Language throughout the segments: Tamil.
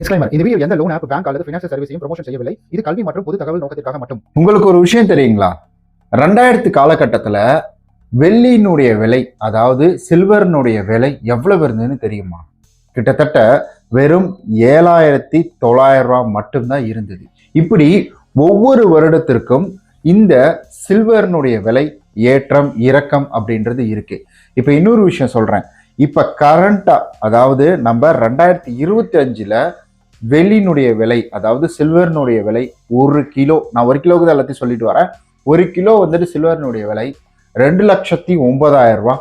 டிஸ்க்ளைமர் இந்த வீடியோ எந்த லோன் ஆப் பேங்க் அல்லது ஃபினான்ஷியல் சர்வீஸையும் ப்ரொமோஷன் செய்யவில்லை. இது கல்வி மற்றும் பொது தகவல் நோக்கத்திற்காக மட்டும். உங்களுக்கு ஒரு விஷயம் தெரியுங்களா? ரெண்டாயிரத்து காலகட்டத்தில் வெள்ளியினுடைய விலை அதாவது சில்வரினுடைய விலை எவ்வளவு இருந்ததுன்னு தெரியுமா? கிட்டத்தட்ட வெறும் ஏழாயிரத்தி தொள்ளாயிரம் ரூபா மட்டும்தான் இருந்தது. இப்படி ஒவ்வொரு வருடத்திற்கும் இந்த சில்வரினுடைய விலை ஏற்றம் இறக்கம் அப்படின்றது இருக்கு. இப்போ இன்னொரு விஷயம் சொல்றேன். இப்போ கரண்டா அதாவது நம்ம ரெண்டாயிரத்தி இருபத்தி அஞ்சுல வெள்ளியினுடைய விலை அதாவது சில்வரினுடைய விலை ஒரு கிலோ நான் ஒரு கிலோவுக்கு தான் எல்லாத்தையும் சொல்லிட்டு வரேன். ஒரு கிலோ வந்துட்டு சில்வரினுடைய விலை ரெண்டு லட்சத்தி ஒன்பதாயிரம் ரூபா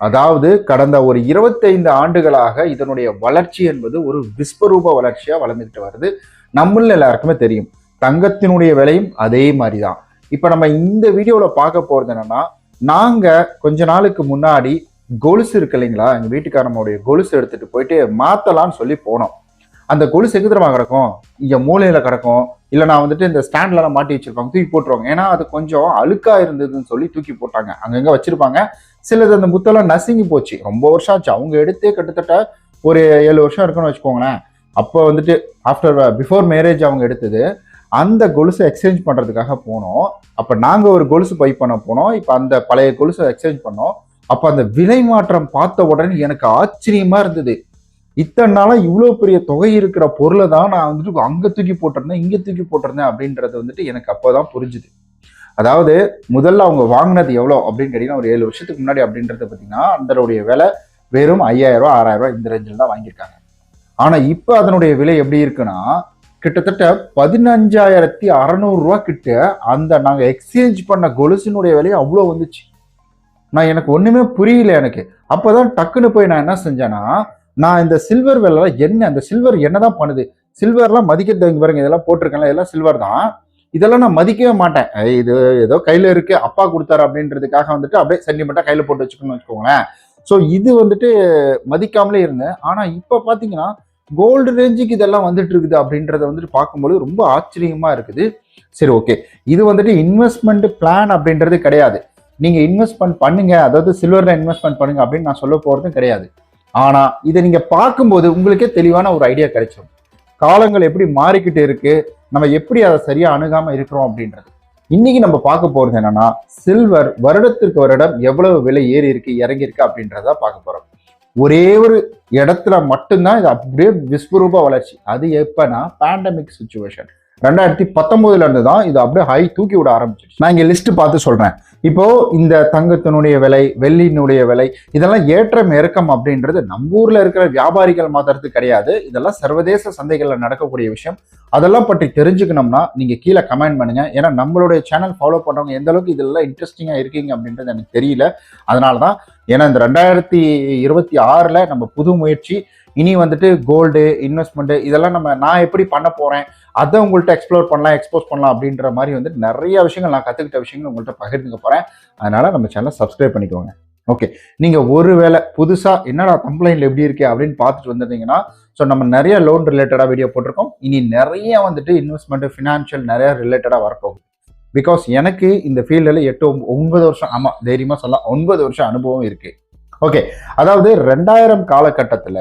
அதாவது கடந்த ஒரு இருபத்தைந்து ஆண்டுகளாக இதனுடைய வளர்ச்சி என்பது ஒரு விஸ்வரூப வளர்ச்சியா வளர்ந்துட்டு வருது. நம்மள எல்லாருக்குமே தெரியும். தங்கத்தினுடைய விலையும் அதே மாதிரி தான் இப்போ நம்ம இந்த வீடியோவில் பார்க்க போறது என்னன்னா நாங்க கொஞ்ச நாளுக்கு முன்னாடி கொலுசு இருக்கு இல்லைங்களா? எங்க வீட்டுக்காரனுடைய கொலுசு எடுத்துட்டு போயிட்டு மாத்தலாம்னு சொல்லி போனோம். அந்த கொலுசு எங்க கிடக்கும் இங்கே மூலையில் கிடக்கும் இல்லை நான் வந்துட்டு இந்த ஸ்டாண்ட்லலாம் மாட்டி வச்சிருப்பாங்க தூக்கி போட்டுருவாங்க. ஏன்னா அது கொஞ்சம் அழுக்காக இருந்ததுன்னு சொல்லி தூக்கி போட்டாங்க. அங்கங்கே வச்சிருப்பாங்க. சிலது அந்த முத்தெல்லாம் நசுங்கி போச்சு. ரொம்ப வருஷம் ஆச்சு. அவங்க எடுத்தே கிட்டத்தட்ட ஒரு ஏழு வருஷம் இருக்குன்னு வச்சுக்கோங்களேன். அப்போ வந்துட்டு ஆஃப்டர் பிஃபோர் மேரேஜ் அவங்க எடுத்தது. அந்த கொலுசை எக்ஸ்சேஞ்ச் பண்ணுறதுக்காக போனோம். அப்போ நாங்கள் ஒரு கொலுசு பை பண்ண போனோம். இப்போ அந்த பழைய கொலுசை எக்ஸ்சேஞ்ச் பண்ணோம். அப்போ அந்த விலை மாற்றம் பார்த்த உடனே எனக்கு ஆச்சரியமாக இருந்தது. இத்தனை நாளா இவ்வளோ பெரிய தொகை இருக்கிற பொருளை தான் நான் வந்துட்டு அங்க தூக்கி போட்டிருந்தேன் இங்க தூக்கி போட்டிருந்தேன் அப்படின்றது வந்துட்டு எனக்கு அப்போதான் புரிஞ்சுது. அதாவது முதல்ல அவங்க வாங்கினது எவ்வளோ அப்படின்னு கேட்டீங்கன்னா ஒரு ஏழு வருஷத்துக்கு முன்னாடி அப்படின்றத பார்த்தீங்கன்னா அதனுடைய விலை வெறும் ஐயாயிரம் ரூபா ஆறாயிரம் ரூபா இந்த ரேஞ்சில் தான் வாங்கியிருக்காங்க. ஆனால் இப்போ அதனுடைய விலை எப்படி இருக்குன்னா கிட்டத்தட்ட பதினஞ்சாயிரத்தி அறநூறுரூவா கிட்ட அந்த நாங்கள் எக்ஸ்சேஞ்ச் பண்ண கொலுசினுடைய விலை அவ்வளோ வந்துச்சு. நான் எனக்கு ஒன்றுமே புரியல எனக்கு. அப்போ தான் டக்குன்னு போய் நான் என்ன செஞ்சேன்னா நான் இந்த சில்வர் வேலை என்ன அந்த சில்வர் என்னதான் பண்ணுது? சில்வர்லாம் மதிக்கிறது பாருங்க இதெல்லாம் போட்டிருக்கேன்ல இதெல்லாம் சில்வர் தான். இதெல்லாம் நான் மதிக்கவே மாட்டேன். இது ஏதோ கையில இருக்கு அப்பா கொடுத்தாரு அப்படின்றதுக்காக வந்துட்டு அப்படியே சென்டிமெண்டா கையில போட்டு வச்சுக்கணும்னு வச்சுக்கோங்களேன். ஸோ இது வந்துட்டு மதிக்காமலே இருந்தேன். ஆனா இப்போ பாத்தீங்கன்னா கோல்டு ரேஞ்சுக்கு இதெல்லாம் வந்துட்டு இருக்குது அப்படின்றத வந்துட்டு பார்க்கும்போது ரொம்ப ஆச்சரியமா இருக்குது. சரி ஓகே இது வந்துட்டு இன்வெஸ்ட்மெண்ட் பிளான் அப்படின்றது கிடையாது. நீங்க இன்வெஸ்ட்மெண்ட் பண்ணுங்க. அதாவது சில்வர்ல இன்வெஸ்ட்மெண்ட் பண்ணுங்க அப்படின்னு நான் சொல்ல போறதும் கிடையாது. ஆனா இதை நீங்க பார்க்கும்போது உங்களுக்கே தெளிவான ஒரு ஐடியா கிடைச்சிடும் காலங்கள் எப்படி மாறிக்கிட்டு இருக்கு நம்ம எப்படி அதை சரியா அணுகாம இருக்கிறோம் அப்படின்றது. இன்னைக்கு நம்ம பார்க்க போறது என்னன்னா சில்வர் வருடத்திற்கு வருடம் எவ்வளவு விலை ஏறி இருக்கு இறங்கி இருக்கு அப்படின்றத பார்க்க போறோம். ஒரே ஒரு இடத்துல மட்டும்தான் இது அப்படியே விஸ்வரூப வளர்ச்சி. அது எப்பன்னா பேண்டமிக் சுச்சுவேஷன் ரெண்டாயிரத்தி பத்தொன்பதுல இருந்து தான் இது அப்படியே ஹை தூக்கி விட ஆரம்பிச்சிருச்சு. நான் இங்க லிஸ்ட் பார்த்து சொல்றேன். இப்போ இந்த தங்கத்தினுடைய விலை வெள்ளியினுடைய விலை இதெல்லாம் ஏற்றம் இறக்கம் அப்படின்றது நம்ம ஊர்ல இருக்கிற வியாபாரிகள் மாத்துறது கிடையாது. இதெல்லாம் சர்வதேச சந்தைகளில் நடக்கக்கூடிய விஷயம். அதெல்லாம் பற்றி தெரிஞ்சுக்கணும்னா நீங்க கீழே கமெண்ட் பண்ணுங்க. ஏன்னா நம்மளுடைய சேனல் ஃபாலோ பண்றவங்க எந்த அளவுக்கு இதெல்லாம் இன்ட்ரெஸ்டிங்கா இருக்கீங்க அப்படின்றது எனக்கு தெரியல. அதனால தான் ஏன்னா இந்த ரெண்டாயிரத்தி இருபத்தி ஆறுல நம்ம புது முயற்சி இனி வந்துட்டு கோல்டு இன்வெஸ்ட்மெண்ட்டு இதெல்லாம் நம்ம நான் எப்படி பண்ண போகிறேன் அதை உங்கள்கிட்ட எக்ஸ்ப்ளோர் பண்ணலாம் எக்ஸ்போஸ் பண்ணலாம் அப்படின்ற மாதிரி வந்துட்டு நிறைய விஷயங்கள் நான் கற்றுக்கிட்ட விஷயங்கள் உங்கள்கிட்ட பகிர்ந்துக்க போகிறேன் அதனால் நம்ம சேனலை சப்ஸ்கிரைப் பண்ணிக்கோங்க. ஓகே நீங்கள் ஒருவேளை புதுசாக என்னடா கம்ப்ளைண்ட் எப்படி இருக்கே அப்படின்னு பார்த்துட்டு வந்திருந்தீங்கன்னா ஸோ நம்ம நிறைய லோன் ரிலேட்டடாக வீடியோ போட்டிருக்கோம். இனி நிறைய வந்துட்டு இன்வெஸ்ட்மெண்ட் ஃபினான்ஷியல் நிறைய ரிலேட்டடாக வரப்போகுது. பிகாஸ் எனக்கு இந்த ஃபீல்டில் எட்டு ஒன்பது வருஷம் ஆமாம் தைரியமாக சொல்லலாம் ஒன்பது வருஷம் அனுபவம் இருக்குது ஓகே அதாவது ரெண்டாயிரம் காலகட்டத்தில்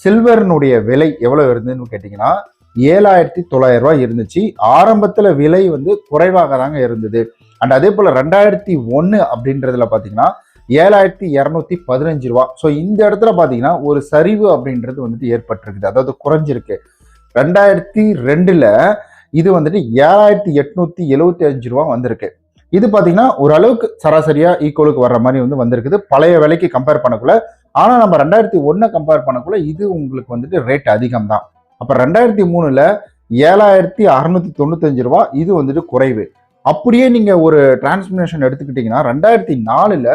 சில்வரினுடைய விலை எவ்வளோ இருந்ததுன்னு கேட்டிங்கன்னா ஏழாயிரத்தி தொள்ளாயிரம் ரூபாய் இருந்துச்சு. ஆரம்பத்தில் விலை வந்து குறைவாக தாங்க இருந்தது. அண்ட் அதே போல் ரெண்டாயிரத்தி ஒன்று அப்படின்றதுல பார்த்தீங்கன்னா ஏழாயிரத்தி இரநூத்தி பதினஞ்சு ரூபா ஸோ இந்த இடத்துல பார்த்தீங்கன்னா ஒரு சரிவு அப்படின்றது வந்துட்டு ஏற்பட்டிருக்குது. அதாவது குறைஞ்சிருக்கு. ரெண்டாயிரத்தி ரெண்டில் இது வந்துட்டு ஏழாயிரத்தி எட்நூத்தி எழுவத்தி அஞ்சு ரூபா வந்திருக்கு. இது பார்த்தீங்கன்னா ஓரளவுக்கு சராசரியாக ஈக்குவலுக்கு வர்ற மாதிரி வந்து வந்திருக்குது. பழைய விலைக்கு கம்பேர் பண்ணக்குள்ள ஆனால் நம்ம ரெண்டாயிரத்தி ஒன்றை கம்பேர் பண்ணக்குள்ள இது உங்களுக்கு வந்துட்டு ரேட் அதிகம் தான் அப்போ ரெண்டாயிரத்தி மூணில் ஏழாயிரத்தி அறநூற்றி தொண்ணூத்தஞ்சு ரூபா இது வந்துட்டு குறைவு. அப்படியே நீங்கள் ஒரு டிரான்ஸ்மினேஷன் எடுத்துக்கிட்டிங்கன்னா ரெண்டாயிரத்தி நாலில்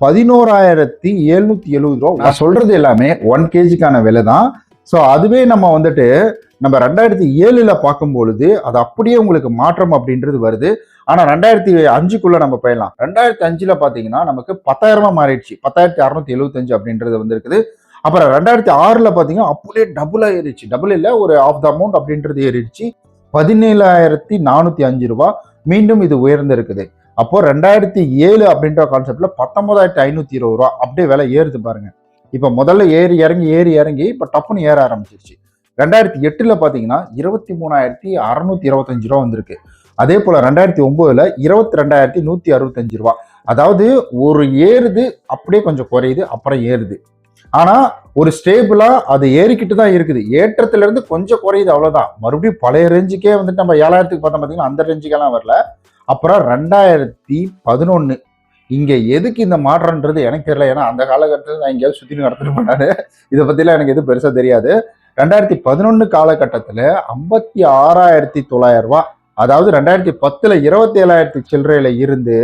பதினோராயிரத்தி எழுநூத்தி எழுபது ரூபா நான் சொல்கிறது எல்லாமே ஒன் கேஜிக்கான விலை தான் ஸோ அதுவே நம்ம வந்துட்டு நம்ம ரெண்டாயிரத்தி ஏழில் பார்க்கும் பொழுது அது அப்படியே உங்களுக்கு மாற்றம் அப்படின்றது வருது. ஆனால் ரெண்டாயிரத்தி அஞ்சுக்குள்ளே நம்ம போயிடலாம். ரெண்டாயிரத்தி அஞ்சில் பார்த்தீங்கன்னா நமக்கு பத்தாயிரமா மாறிடுச்சு. பத்தாயிரத்தி அறுநூத்தி எழுபத்தஞ்சு அப்படின்றது வந்துருக்குது. அப்புறம் ரெண்டாயிரத்தி ஆறில் பார்த்தீங்கன்னா அப்படியே டபுளாக ஏறிடுச்சு டபுள் இல்லை ஒரு ஆஃப் த அமௌண்ட் அப்படின்றது ஏறிடுச்சு. பதினேழாயிரத்தி நானூற்றி அஞ்சு ரூபா. மீண்டும் இது உயர்ந்திருக்குது. அப்போது ரெண்டாயிரத்தி ஏழு அப்படின்ற கான்செப்டில் பத்தொன்பதாயிரத்தி ஐநூற்றி இருபது ரூபா. அப்படியே விலை ஏறுது பாருங்கள் இப்போ முதல்ல ஏறி இறங்கி ஏறி இறங்கி இப்போ டப்புன்னு ஏற ஆரம்பிச்சிருச்சு. ரெண்டாயிரத்தி எட்டில் பார்த்தீங்கன்னா இருபத்தி மூணாயிரத்தி அறநூற்றி இருபத்தஞ்சு ரூபா வந்திருக்கு. அதே போல் ரெண்டாயிரத்தி ஒம்போதில் இருபத்தி ரெண்டாயிரத்தி நூற்றி அறுபத்தஞ்சு ரூபா. அதாவது ஒரு ஏறுது அப்படியே கொஞ்சம் குறையுது அப்புறம் ஏறுது. ஆனால் ஒரு ஸ்டேபிளாக அது ஏறிக்கிட்டு தான் இருக்குது. ஏற்றத்துலேருந்து கொஞ்சம் குறையுது அவ்வளோதான் மறுபடியும் பழைய ரேஞ்சுக்கே வந்துட்டு நம்ம ஏழாயிரத்துக்கு பார்த்தோம் பார்த்தீங்கன்னா அந்த ரேஞ்சுக்கெல்லாம் வரல. அப்புறம் ரெண்டாயிரத்தி பதினொன்று இங்கே எதுக்கு இந்த மாற்றம்ன்றது எனக்கு தெரியல. ஏன்னா அந்த காலகட்டத்தில் நான் எங்கேயாவது சுத்தி நடத்திட்டு பண்ணாரு இதை பற்றிலாம் எனக்கு எதுவும் பெருசாக தெரியாது. ரெண்டாயிரத்தி பதினொன்று காலகட்டத்தில் ஐம்பத்தி ஆறாயிரத்தி தொள்ளாயிரம் ரூபா அதாவது ரெண்டாயிரத்தி பத்தில் இருபத்தி ஏழாயிரத்தி சில்லறையில் இருந்து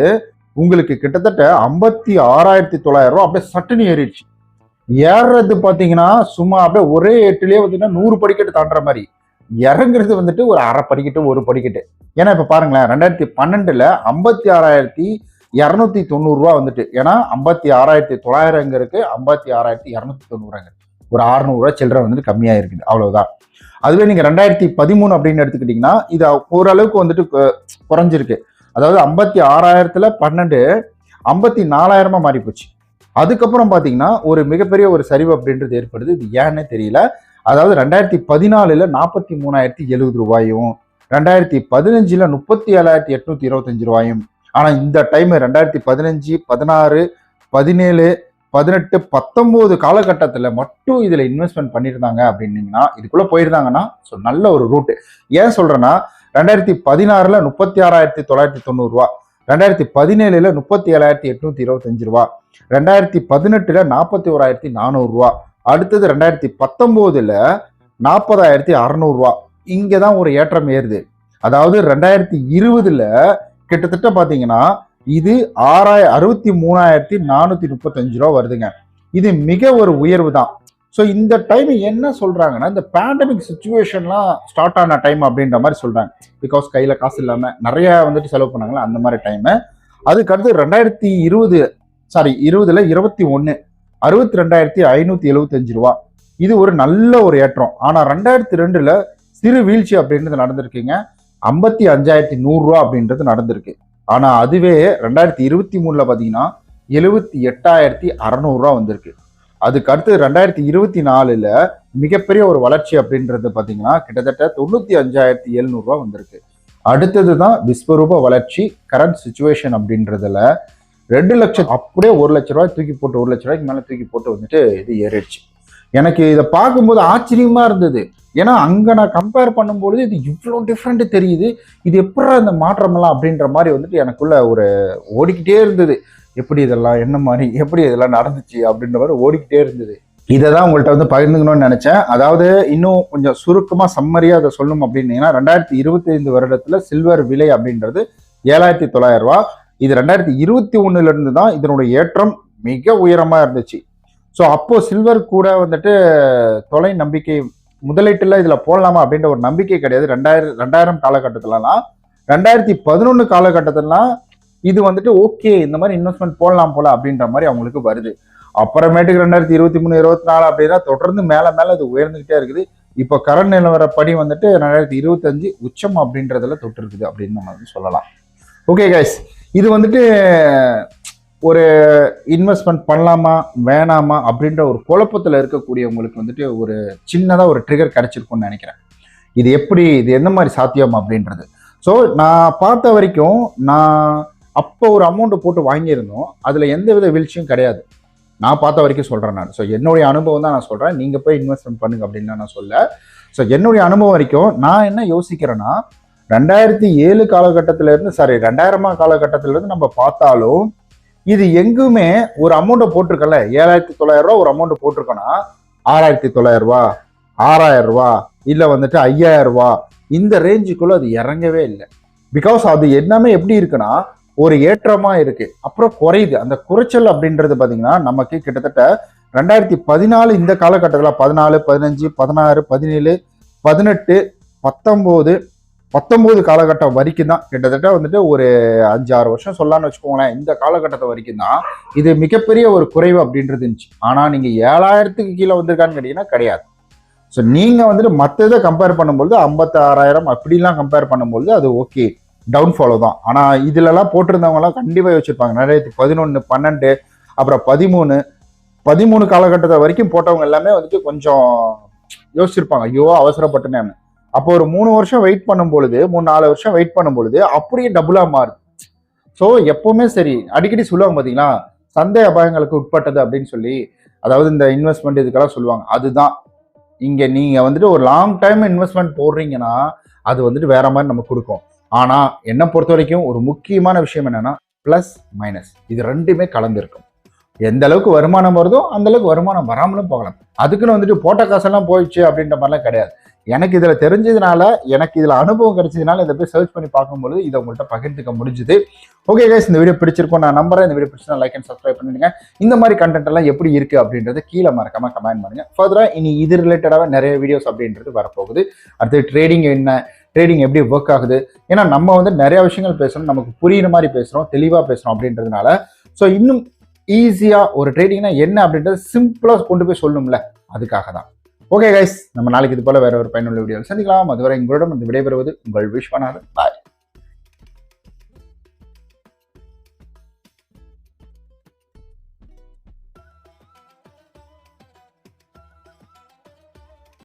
உங்களுக்கு கிட்டத்தட்ட ஐம்பத்தி ஆறாயிரத்தி தொள்ளாயிரம் ரூபா அப்படியே சட்டுன்னு ஏறிடுச்சு. ஏறுறது பார்த்தீங்கன்னா சும்மா அப்படியே ஒரே எட்டுலேயே பார்த்தீங்கன்னா நூறு படிக்கட்டு தாண்டுற மாதிரி. இறங்குறது வந்துட்டு ஒரு அரை படிக்கட்டு ஒரு படிக்கட்டு. ஏன்னா இப்போ பாருங்களேன் ரெண்டாயிரத்தி பன்னெண்டில் ஐம்பத்தி ஆறாயிரத்தி இரநூத்தி தொண்ணூறுரூவா வந்துட்டு. ஏன்னா ஐம்பத்தி ஆறாயிரத்தி தொள்ளாயிரங்க இருக்கு ஐம்பத்தி ஆறாயிரத்தி இரநூத்தி தொண்ணூறுங்க ஒரு அறுநூறுவா சில்லறை வந்துட்டு கம்மியாக இருக்குது அவ்வளோதான் அதுவே நீங்கள் ரெண்டாயிரத்தி பதிமூணு அப்படின்னு எடுத்துக்கிட்டிங்கன்னா இது ஓரளவுக்கு வந்துட்டு குறைஞ்சிருக்கு. அதாவது ஐம்பத்தி ஆறாயிரத்தில் பன்னெண்டு ஐம்பத்தி நாலாயிரமாக மாறி போச்சு அதுக்கப்புறம் பார்த்தீங்கன்னா ஒரு மிகப்பெரிய ஒரு சரிவு அப்படின்றது ஏற்படுது. இது ஏன்னே தெரியல. அதாவது ரெண்டாயிரத்தி பதினாலில் நாற்பத்தி மூணாயிரத்தி எழுபது ரூபாயும் ரெண்டாயிரத்தி பதினஞ்சில் முப்பத்தி ஏழாயிரத்தி எட்நூற்றி இருபத்தஞ்சு ரூபாயும் ஆனால் இந்த டைம் ரெண்டாயிரத்தி பதினஞ்சு பதினாறு பதினேழு பதினெட்டு பத்தொம்போது காலகட்டத்தில் மட்டும் இதில் இன்வெஸ்ட்மெண்ட் பண்ணியிருந்தாங்க அப்படின்னீங்கன்னா இதுக்குள்ளே போயிருந்தாங்கன்னா ஸோ நல்ல ஒரு ரூட்டு ஏன் சொல்கிறேன்னா ரெண்டாயிரத்தி பதினாறில் முப்பத்தி ஆறாயிரத்தி தொள்ளாயிரத்தி தொண்ணூறுரூவா ரெண்டாயிரத்தி பதினேழுல முப்பத்தி ஏழாயிரத்தி எட்நூத்தி இருபத்தஞ்சு ரூபா ரெண்டாயிரத்தி பதினெட்டுல நாற்பத்தி ஓராயிரத்தி நானூறுரூவா அடுத்தது ரெண்டாயிரத்தி பத்தொம்போதில் நாற்பதாயிரத்தி அறநூறுரூவா இங்கே தான் ஒரு ஏற்றம் ஏறுது. அதாவது ரெண்டாயிரத்தி இருபதுல கிட்டத்தட்ட பார்த்தீங்கன்னா இது ஆறாய அறுபத்தி மூணாயிரத்தி நானூத்தி முப்பத்தஞ்சு ரூபா வருதுங்க. இது மிக ஒரு உயர்வு தான். ஸோ இந்த டைம் என்ன சொல்றாங்கன்னா இந்த பேண்டமிக் சுச்சுவேஷன்லாம் ஸ்டார்ட் ஆன டைம் அப்படின்ற மாதிரி சொல்றாங்க. பிகாஸ் கையில காசு இல்லாம நிறைய வந்துட்டு செலவு பண்ணாங்களா அந்த மாதிரி டைம் அதுக்கடுத்து ரெண்டாயிரத்தி இருபது சாரி இருபதுல இருபத்தி ஒன்னு அறுபத்தி ரெண்டாயிரத்தி ஐநூத்தி எழுபத்தஞ்சு ரூபா. இது ஒரு நல்ல ஒரு ஏற்றம். ஆனா ரெண்டாயிரத்தி ரெண்டுல சிறு வீழ்ச்சி அப்படின்றது நடந்திருக்குங்க. ஐம்பத்தி அஞ்சாயிரத்தி நூறுரூவா அப்படின்றது நடந்திருக்கு. ஆனால் அதுவே ரெண்டாயிரத்தி இருபத்தி மூணில் பார்த்தீங்கன்னா எழுபத்தி எட்டாயிரத்தி அறநூறுரூவா வந்திருக்கு. அதுக்கு அடுத்து ரெண்டாயிரத்தி இருபத்தி நாலில் மிகப்பெரிய ஒரு வளர்ச்சி அப்படின்றது பார்த்தீங்கன்னா கிட்டத்தட்ட தொண்ணூற்றி அஞ்சாயிரத்தி எழுநூறுவா வந்திருக்கு. அடுத்தது தான் விஸ்வரூப வளர்ச்சி கரண்ட் சுச்சுவேஷன் அப்படின்றதுல ரெண்டு லட்சம் அப்படியே ஒரு லட்ச ரூபாய் தூக்கி போட்டு ஒரு லட்ச ரூபாய்க்கு மேலே தூக்கி போட்டு வந்துட்டு இது ஏறிடுச்சு. எனக்கு இதை பார்க்கும்போது ஆச்சரியமா இருந்தது. ஏன்னா அங்கே நான் கம்பேர் பண்ணும்பொழுது இது இவ்வளோ டிஃப்ரெண்ட் தெரியுது. இது எப்படா இந்த மாற்றமெல்லாம் அப்படின்ற மாதிரி வந்துட்டு எனக்குள்ள ஒரு ஓடிக்கிட்டே இருந்தது. எப்படி இதெல்லாம் என்ன மாதிரி எப்படி இதெல்லாம் நடந்துச்சு அப்படின்ற மாதிரி ஓடிக்கிட்டே இருந்தது. இதை தான் உங்கள்கிட்ட வந்து பகிர்ந்துக்கணும்னு நினச்சேன். அதாவது இன்னும் கொஞ்சம் சுருக்கமாக சம்மரியாக அதை சொல்லணும் அப்படின்னீங்கன்னா ரெண்டாயிரத்தி இருபத்தி ஐந்து சில்வர் விலை அப்படின்றது ஏழாயிரத்தி தொள்ளாயிரம் ரூபா இது ரெண்டாயிரத்தி இருபத்தி ஒன்றுலேருந்து தான் இதனுடைய ஏற்றம் மிக உயரமாக இருந்துச்சு. ஸோ அப்போது சில்வர் கூட வந்துட்டு தொலை நம்பிக்கை முதலீட்டுல இதுல போடலாமா அப்படின்ற ஒரு நம்பிக்கை கிடையாது. ரெண்டாயிரம் ரெண்டாயிரம் காலகட்டத்திலலாம் ரெண்டாயிரத்தி பதினொன்று காலகட்டத்திலலாம் இது வந்துட்டு ஓகே இந்த மாதிரி இன்வெஸ்ட்மெண்ட் போடலாம் போல அப்படின்ற மாதிரி அவங்களுக்கு வருது. அப்புறமேட்டுக்கு ரெண்டாயிரத்தி இருபத்தி மூணு இருபத்தி நாலு அப்படின்னா தொடர்ந்து மேல மேல அது உயர்ந்துகிட்டே இருக்குது. இப்போ கரண்ட் நிலவரப்படி வந்துட்டு ரெண்டாயிரத்தி இருபத்தஞ்சு உச்சம் அப்படின்றதுல தொட்டு இருக்குது அப்படின்னு நம்ம வந்து சொல்லலாம். ஓகே கைஸ் இது வந்துட்டு ஒரு இன்வெஸ்ட்மெண்ட் பண்ணலாமா வேணாமா அப்படின்ற ஒரு குழப்பத்தில் இருக்கக்கூடியவங்களுக்கு வந்துட்டு ஒரு சின்னதாக ஒரு ட்ரிகர் கிடைச்சிருக்கும்னு நினைக்கிறேன். இது எப்படி இது எந்த மாதிரி சாத்தியம் அப்படின்றது. ஸோ நான் பார்த்த வரைக்கும் நான் அப்போ ஒரு அமௌண்ட்டு போட்டு வாங்கியிருந்தோம். அதில் எந்த வித வீழ்ச்சியும் கிடையாது. நான் பார்த்த வரைக்கும் சொல்கிறேன் நான். ஸோ என்னுடைய அனுபவம் தான் நான் சொல்கிறேன் நீங்கள் போய் இன்வெஸ்ட்மெண்ட் பண்ணுங்க அப்படின்னு நான் சொல்ல ஸோ என்னுடைய அனுபவம் வரைக்கும் நான் என்ன யோசிக்கிறேன்னா ரெண்டாயிரத்தி ஏழு காலகட்டத்திலேருந்து சாரி ரெண்டாயிரமா காலகட்டத்திலேருந்து நம்ம பார்த்தாலும் இது எங்குமே ஒரு அமௌண்ட்டை போட்டிருக்கல. ஏழாயிரத்தி தொள்ளாயிரம் ரூபா ஒரு அமௌண்ட் போட்டிருக்கோன்னா ஆறாயிரத்தி தொள்ளாயிரம் ரூபா ஆறாயிரம் ரூபா இல்லை வந்துட்டு ஐயாயிரம் ரூபா இந்த ரேஞ்சுக்குள்ள அது இறங்கவே இல்லை. பிகாஸ் அது எல்லாமே எப்படி இருக்குன்னா ஒரு ஏற்றமா இருக்கு. அப்புறம் குறையுது. அந்த குறைச்சல் அப்படின்றது பாத்தீங்கன்னா நமக்கு கிட்டத்தட்ட ரெண்டாயிரத்தி பதினாலு இந்த காலகட்டத்தில் பதினாலு பதினஞ்சு பதினாறு பதினேழு பதினெட்டு பத்தொம்போது பத்தொம்போது காலகட்டம் வரைக்கும் தான் கிட்டத்தட்ட வந்துட்டு ஒரு அஞ்சு ஆறு வருஷம் சொல்லலாம்னு வச்சுக்கோங்களேன். இந்த காலகட்டத்தை வரைக்கும் தான் இது மிகப்பெரிய ஒரு குறைவு அப்படின்றது இருந்துச்சு. ஆனால் நீங்கள் ஏழாயிரத்துக்கு கீழே வந்திருக்கான்னு கேட்டிங்கன்னா கிடையாது. ஸோ நீங்கள் வந்துட்டு மற்ற இதை கம்பேர் பண்ணும்பொழுது ஐம்பத்தாறாயிரம் அப்படிலாம் கம்பேர் பண்ணும்பொழுது அது ஓகே டவுன் ஃபாலோ தான். ஆனால் இதுலலாம் போட்டிருந்தவங்கலாம் கண்டிப்பாக வச்சுருப்பாங்க ரெண்டாயிரத்தி பதினொன்று பன்னெண்டு அப்புறம் பதிமூணு பதிமூணு காலகட்டத்தை வரைக்கும் போட்டவங்க எல்லாமே வந்துட்டு கொஞ்சம் யோசிச்சிருப்பாங்க. ஐயோ அவசரப்பட்டுனேன் அப்போ ஒரு மூணு வருஷம் வெயிட் பண்ணும் பொழுது மூணு நாலு வருஷம் வெயிட் பண்ணும் பொழுது அப்படியே டபுளா மாறுது. ஸோ எப்பவுமே சரி அடிக்கடி சொல்லுவாங்க பார்த்தீங்களா சந்தை அபாயங்களுக்கு உட்பட்டது அப்படின்னு சொல்லி அதாவது இந்த இன்வெஸ்ட்மெண்ட் இதுக்கெல்லாம் சொல்லுவாங்க. அதுதான். இங்க நீங்க வந்துட்டு ஒரு லாங் டைம் இன்வெஸ்ட்மெண்ட் போடுறீங்கன்னா அது வந்துட்டு வேற மாதிரி நம்ம கொடுக்கும். ஆனா என்னை பொறுத்த வரைக்கும் ஒரு முக்கியமான விஷயம் என்னன்னா ப்ளஸ் மைனஸ் இது ரெண்டுமே கலந்துருக்கும். எந்த அளவுக்கு வருமானம் வருதோ அந்த அளவுக்கு வருமானம் வராமலும் போகலாம். அதுக்குன்னு வந்துட்டு போட்ட காசெல்லாம் போயிடுச்சு அப்படின்ற மாதிரிலாம் கிடையாது. எனக்கு இதில் தெரிஞ்சதுனால எனக்கு இதில் அனுபவம் கிடைச்சதுனால இதை போய் சர்ச் பண்ணி பார்க்கும்போது இதை உங்கள்கிட்ட பகிர்ந்துக்க முடிஞ்சுது. ஓகே கைஸ் இந்த வீடியோ பிடிச்சிருக்கோம் நான் நம்புறேன். இந்த வீடியோ பிடிச்சிருந்தா லைக் அண்ட் சப்ஸ்கிரைப் பண்ணிடுங்க. இந்த மாதிரி கண்டென்ட் எல்லாம் எப்படி இருக்குது அப்படின்றது கீழே மறக்காம கமெண்ட் பண்ணுங்க. ஃபர்தரா இனி இது ரிலேட்டடாக நிறைய வீடியோஸ் அப்படின்றது வரப்போகுது. அடுத்து ட்ரேடிங் என்ன ட்ரேடிங் எப்படி ஒர்க் ஆகுது? ஏன்னா நம்ம வந்து நிறைய விஷயங்கள் பேசுகிறோம் நமக்கு புரியுற மாதிரி பேசுகிறோம் தெளிவாக பேசுகிறோம் அப்படின்றதுனால. ஸோ இன்னும் ஈஸியாக ஒரு ட்ரேடிங்னா என்ன அப்படின்றது சிம்பிளாக கொண்டு போய் சொல்லணும்ல அதுக்காக தான் ஓகே கைஸ் நம்ம நாளைக்கு இது போல வேற ஒரு பயனுள்ள வீடியோ சந்திக்கலாம். அதுவரை உங்களிடம் வந்து விடைபெறுவது உங்கள் விஸ்வநாதன். பாய்